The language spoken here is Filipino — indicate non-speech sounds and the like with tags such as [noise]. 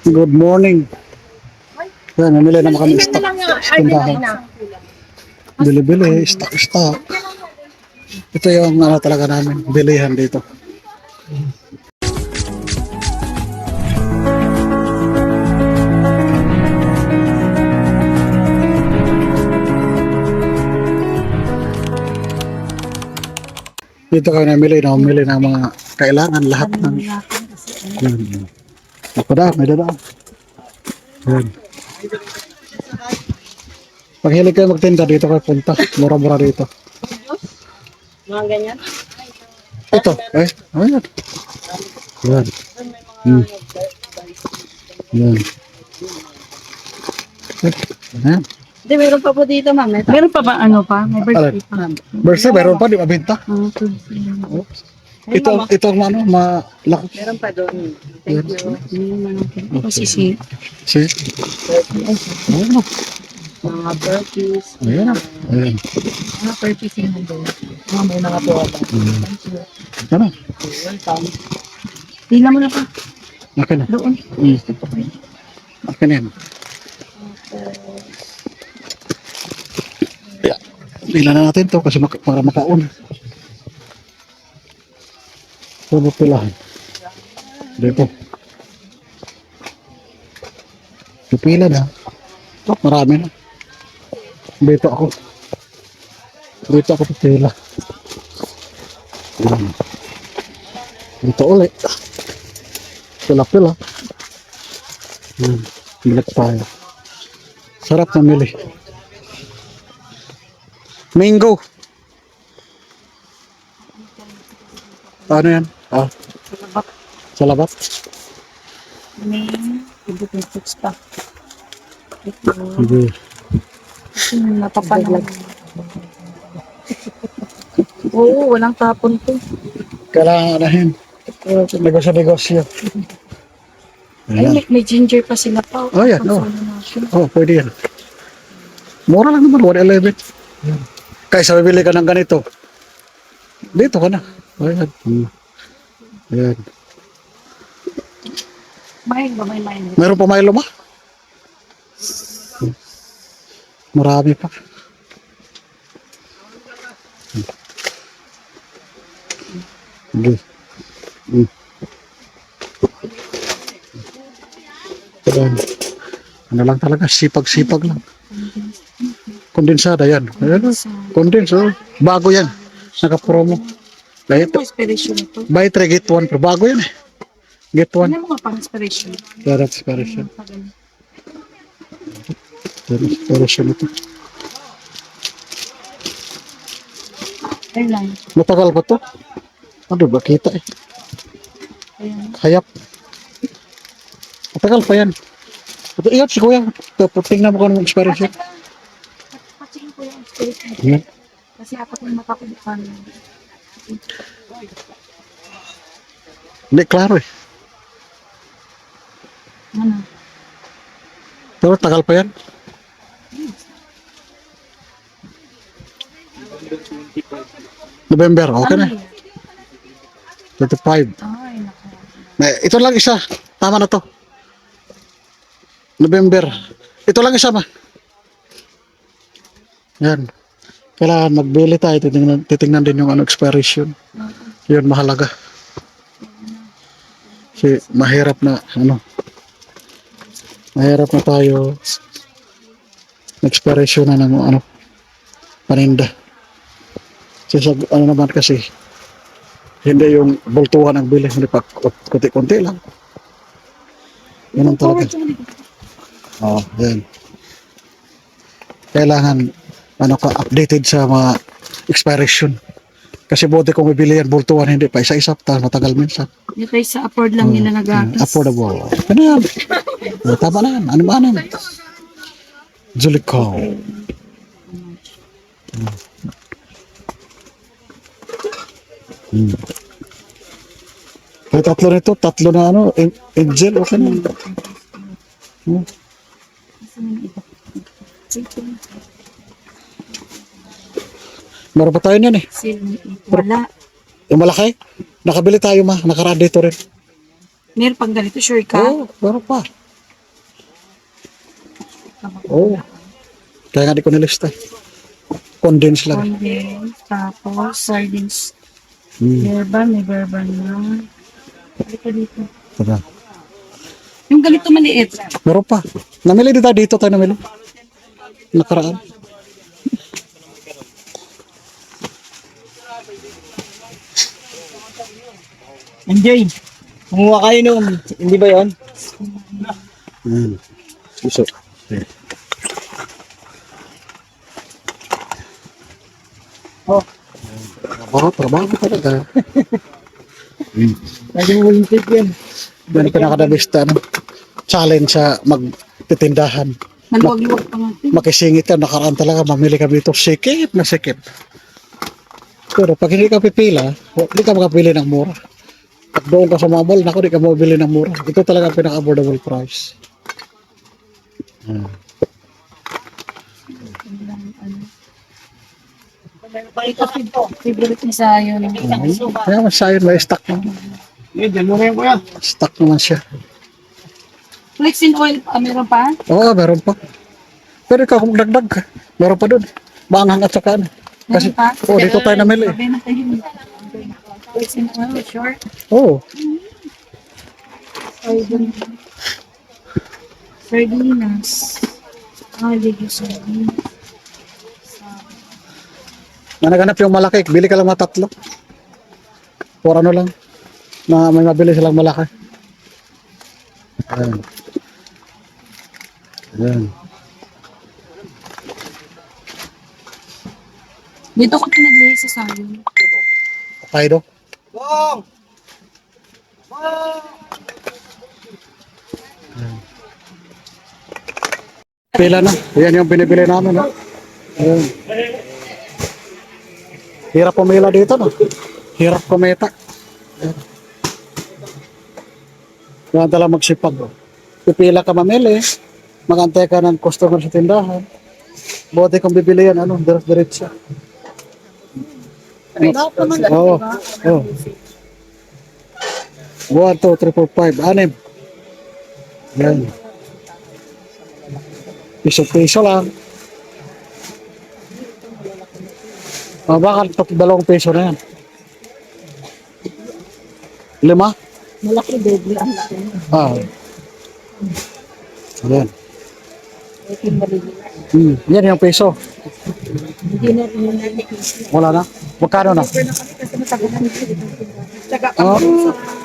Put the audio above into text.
Good morning. Yan, namili naman kami stock. Tindahan. Bili-bili, stock, stock. Ito yung ano talaga namin, bilihan dito. Dito kami namili, namili ng mga kailangan lahat ng yan. Daw, may dadaw. Yan. Pag hilig kayo magtinda, dito kayo punta. Mura-mura dito. Mga ganyan. Ito, eh, ayan. Yan. Hmm. Yan. Eh, Ayan. Hindi, meron pa po dito, ma'am. Meron pa ba ano pa? May birthday pa. Versa, meron pa, di ba binta? Ah. Oh. Ito, ito ang ano, malaki. Meron pa doon. Thank you. Hmm, Kasi si Si, ayan o. mga turkeys. Ayan o. Ayan. Mga turkeys yung nandun. Mga may mga po. Hmm. Thank you. Ano? Welcome. Tingnan mo na pa. Akin na. Doon. Hmm. Akin na yan. Yeah. Pila na natin to kasi mak- para makaon. Ito mo pilahan. Dito. Pipila na. Ito, marami na. Dito ako. Dito ako pipila. Yan. Dito ulit. Pila-pila. Hmm. Bilat tayo. Sarap na mili. Mango. Ano yan? Ah, sa labat. May ibig ng foods pa. Ito. Hindi. Hmm, napapalag. Oo, walang tapon to. Kailangan anahin. Negosyo-negosyo. Ay, may, may ginger pa sila pa. Oh, yan, oh. Oh, pwede yan. Mura lang naman, 111. Kaysa bibili ka ng ganito. Dito ka na. Ayan. Hmm. Ayan. May ba? May may. Meron pa Milo ba? Marami pa. Sige. Mm. Ayan. Ano lang talaga, sipag-sipag lang. Kondensada yan. Ayan, oh. Condense, oh. Bago yan. Naka-promo. Buy, Ano inspiration ito? buy three, get one. Pero bago yan eh. Get one. Ano mga pang-inspiration? Kaya expiration. Kaya expiration ito. Ayun lang. Matagal pa to? Ano ba kita eh? Ayun. Hayap. Matagal pa yan. Ito, iyan si kuya. Ito, tingnan mo kung anong expiration. Patsingin ko yung inspiration. Yan. Kasi apat yung mata ko dito. Hindi, klaro eh. Ano? Pero tagal pa yan. November, okay na. 25. Ay, naku. Ito lang isa. Tama na to. November. Ito lang isa ma. Yan. Kailangan magbili tayo. Titingnan, titingnan din yung ano, expiration. Yun, mahalaga. Kasi mahirap na, ano, mahirap na tayo expiration na ng ano, paninda. Kasi sa, ano naman kasi, hindi yung bultuhan ang bili, hindi pa kunti-kunti lang. Yan ang talaga. Oo, yan. Kailangan, ano ka, updated sa mga expiration. Kasi buti kung bibili yan, bultuhan, hindi pa isa-isa, ta- matagal minsan. Yung tayo sa afford lang nila Mm, nagagas. affordable. Ano yan? O, tama na yan. Ano ba ano? Zuliko. Hmm. May tatlo nito, tatlo na ano, angel, okay na. Hmm. Meron pa tayo niyan eh. Wala. Yung malaki, nakabili tayo ma, nakaraan dito rin. Meron pang ganito, sure ka? Oo, meron pa. Oo. Kaya nga di ko nilista. Condense lang. Condensed, tapos sardines. Hmm. Berban, may berban na. Halika dito. Tara. Yung ganito maliit. Meron pa. Namili dito dito tayo namili. Nakaraan. Enjoy. Kumuha kayo nung, hindi ba yon? Hmm. Iso. Oh. Trabaho, trabaho talaga. [laughs] Naging Olympic yan. Yan ang pinakadabista, ano? Challenge sa magtitindahan. Naluwag-luwag pa nga. Makisingit ka, nakaraan talaga, mamili kami ito. Sikip na sikip. Pero pag hindi ka pipila, hindi ka makapili ng mura. Pag doon ka sa mga mall, naku, di ka mabili ng mura. Ito talaga ang pinaka-affordable price. Hmm. Favorite ni Sayo. no? Kaya mas sayon, may stock naman. Yun, dyan muna yan kuya. Stock naman siya. Flexin oil pa, meron pa? Oo, meron pa. Pero ikaw kung dagdag meron pa doon. Maanghang at saka ano. Kasi, oh, dito tayo namili. Na. Oo. Sardines. Sardinas. Ah, ligo sardinas. Na naghanap yung malaki, bili ka lang mga tatlo. Por ano lang. Na may mabili silang malaki. Ayan. Ayan. Dito ko pinaglihi sa Sayo. Hokkaido. Bong! Pila na. Ayan yung binibili namin. No? Ayan. Hirap pumila dito. No? Hirap kumita. Ayan. Kaya talaga magsipag. Pipila ka mamili. Magantay ka ng customer sa tindahan. Buti kung bibili yan, ano, Oo. Oo. One, two, three, four, five. Anim. Yan. Piso-piso lang. Ah, baka tat- dalawang piso na yan. Lima? Malaki doble ang laki. Ah. Yan. Ito yung maliliit. Hmm. Yan yung piso. Hindi na rin natin. Wala na. Magkano na? Kasi matagal na nito. Tsaka Oh.